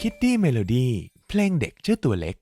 คิตตี้เมโลดี้เพลงเด็กเจ้าตัวเล็ก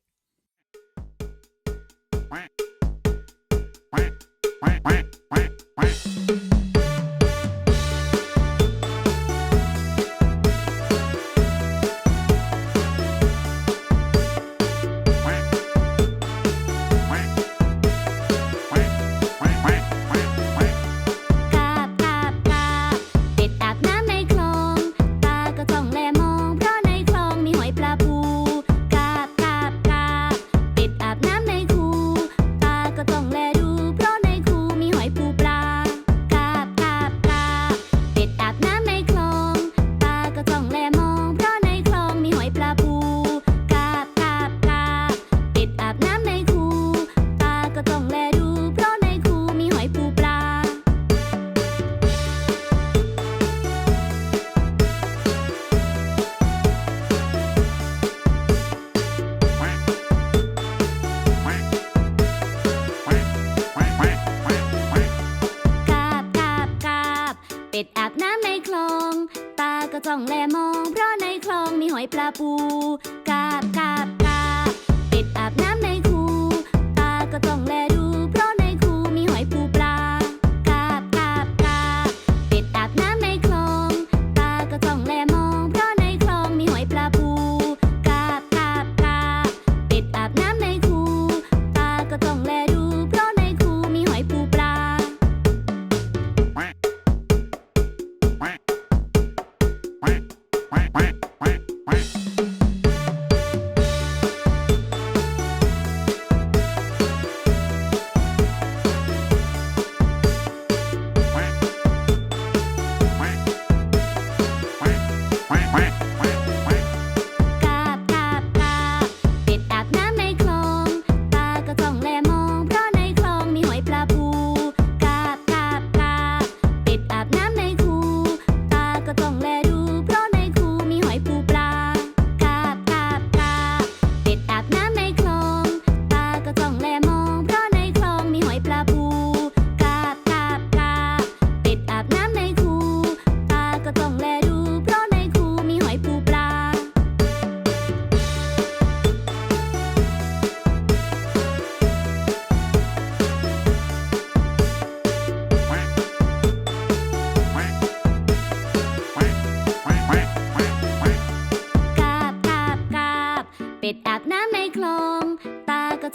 จ้องแลมองเพราะในคลองมีหอยปลาปู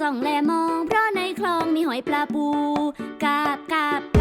องแลมอง เพราะในคลองมีหอยปลาปูกาบกาบ